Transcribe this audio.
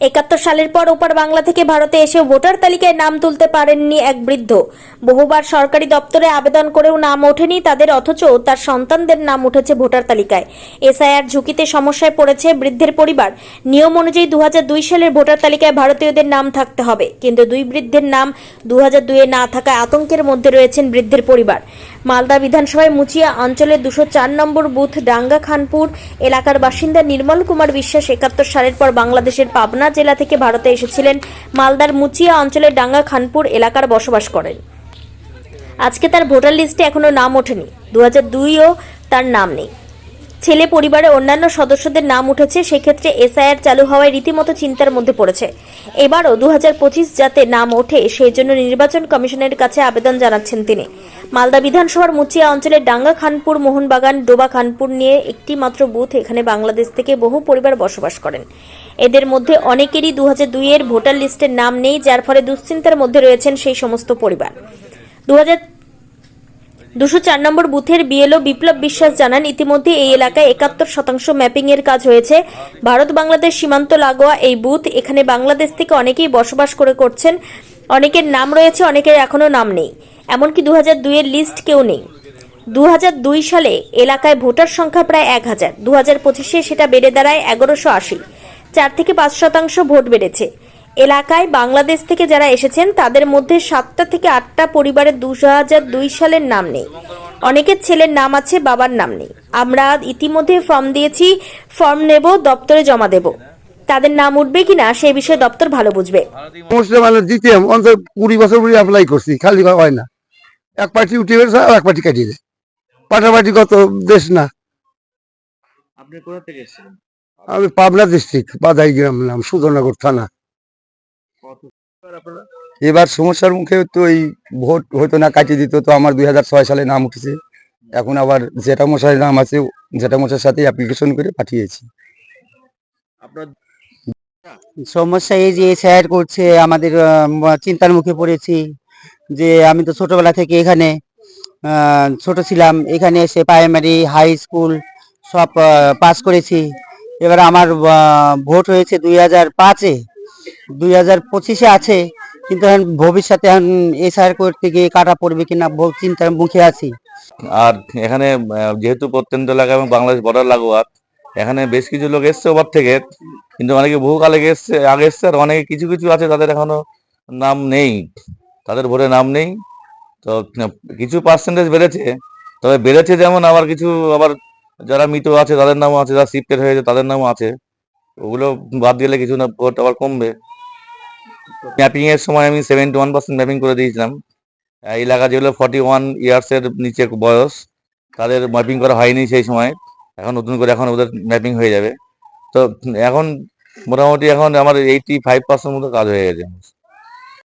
একাত্তর সালের পর ওপার বাংলা থেকে ভারতে এসে ভোটার তালিকায় নাম তুলতে পারেননি এক বৃদ্ধ। বহুবার সরকারি দপ্তরে আবেদন করেও নাম ওঠেনি তাদের, অথচ তার সন্তানদের নাম উঠেছে ভোটার তালিকায়। এসআইআর ঝুঁকিতে সমস্যায় পড়েছে বৃদ্ধের পরিবার। নিয়ম অনুযায়ী দু হাজার দুই সালের ভোটার তালিকায় ভারতীয়দের নাম থাকতে হবে, কিন্তু দুই বৃদ্ধের নাম দু হাজার দুয়ে না থাকায় আতঙ্কের মধ্যে রয়েছেন বৃদ্ধের পরিবার। মালদা বিধানসভায় মুচিয়া অঞ্চলের দুশো চার নম্বর বুথ, ডাঙ্গা খানপুর এলাকার বাসিন্দা নির্মল কুমার বিশ্বাস একাত্তর সালের পর বাংলাদেশের পাবনা জেলা থেকে ভারতে এসেছিলেন। মালদার মুচিয়া অঞ্চলের ডাঙ্গা খানপুর এলাকার বসবাস করেন। আজকে তার ভোটার লিস্টে এখনও নাম ওঠেনি। দু হাজার দুইও তার নাম নেই। ছেলে পরিবারের অন্যান্য সদস্যদের নাম উঠেছে, সেক্ষেত্রে এসআইআর চালু হওয়ায় রীতিমতো চিন্তার মধ্যে পড়েছে। এবারও দু পঁচিশ যাতে নাম ওঠে সেই জন্য নির্বাচন কমিশনের কাছে আবেদন জানাচ্ছেন তিনি। মালদা বিধানসভার মুচিয়া অঞ্চলের ডাঙ্গা খানপুর, মোহনবাগান, ডোবা খানপুর নিয়ে একটি মাত্র বুথ এখানে বাংলাদেশ থেকে বহু পরিবার বসবাস করেন। এদের মধ্যে অনেকেরই দু হাজার দুইয়ের ভোটার লিস্টের নাম নেই, যার ফলে দুশ্চিন্তার মধ্যে রয়েছেন সেই সমস্ত পরিবার। দু হাজার দুশো চার নম্বর বুথের বিএলও বিপ্লব বিশ্বাস জানান, ইতিমধ্যে এই এলাকায় একাত্তর শতাংশ ম্যাপিং এর কাজ হয়েছে। ভারত বাংলাদেশ সীমান্ত লাগোয়া এই বুথ, এখানে বাংলাদেশ থেকে অনেকেই বসবাস করে করছেন। অনেকের নাম রয়েছে, অনেকের এখনও নাম নেই। এমনকি দু হাজার দুইয়ের লিস্ট কেউ নেই। দু হাজার দুই সালে এলাকায় ভোটার সংখ্যা প্রায় এক হাজার। দু হাজার পঁচিশে সেটা বেড়ে দাঁড়ায় এগারোশো আশি। চার থেকে পাঁচ শতাংশ ভোট বেড়েছে। এলাকায় বাংলাদেশ থেকে যারা এসেছেন তাদের মধ্যে সাতটা থেকে আটটা পরিবারের দু হাজার দুই সালের নাম নেই। অনেকের ছেলের নাম আছে বাবার নাম নেই। আমরা ইতিমধ্যে ফর্ম দিয়েছি ফর্ম নেব দপ্তরে জমা দেব। তাদের নাম উঠবে কিনা সেই বিষয়ে দপ্তর ভালো বুঝবে। দিতাম অন্তত কুড়ি বছর পরে অ্যাপ্লাই করছি খালি হয় না। এক পার্টি উঠে গেছে আর এক পার্টি কাটিয়ে দেয় পাটাপাটি কত দেশ না। আপনি কোথা থেকে এসেছিলেন? আমি পাবনা ডিস্ট্রিক্ট বাদাই গ্রাম নাম সুধনগর থানা। এবার সমস্যার মুখে তো এই ভোট হয়তো না কাটিয়ে দিত তো আমার দু হাজার ছয় সালে নাম উঠেছে। এখন আবার জেঠা মশাই নাম আছে জেঠা মশাইয়ের সাথে অ্যাপ্লিকেশন করে পাঠিয়েছি। আপনার সমস্যা এই যে স্যার করছে আমাদের চিন্তার মুখে পড়েছি যে আমি তো ছোটবেলা থেকে এখানে ছোট ছিলাম। এখানে এসে প্রাইমারি হাই স্কুল সব পাস করেছি। এবার আমার ভোট হয়েছে দুই হাজার পাঁচে। দুই হাজার পঁচিশে আছে, কিন্তু এখন ভবিষ্যতে এখন এসআর করতে গিয়ে কাটা পড়বে কিনা চিন্তার মুখে আছি। আর এখানে যেহেতু প্রত্যন্ত এলাকা এবং বাংলাদেশ বর্ডার লাগোয়া, এখানে বেশ কিছু লোক এসছে ওপর থেকে, কিন্তু অনেকে বহুকাল এসছে, আগে এসছে আর অনেকে কিছু কিছু আছে তাদের এখনও নাম নেই। তাদের ভোটে নাম নেই। তো, কিছু পার্সেন্টেজ বেড়েছে, তবে বেড়েছে যেমন আবার কিছু আবার যারা মৃত আছে, তাদের নামও আছে, যারা শিফটেড হয়েছে তাদের নামও আছে। ওগুলো বাদ দিলে কিছু না ভোট আবার কমবে। ম্যাপিং এর সময় আমি সেভেন্টি ওয়ান পার্সেন্ট ম্যাপিং করে দিয়েছিলাম। এলাকা যেগুলো ফর্টি ওয়ান ইয়ার্স এর নিচে বয়স, তাদের ম্যাপিং করা হয়নি সেই সময়। এখন নতুন করে এখন ওদের ম্যাপিং হয়ে যাবে। তো এখন মোটামুটি এখন আমার এইটি ফাইভ পার্সেন্ট মতো কাজ হয়ে গেছে।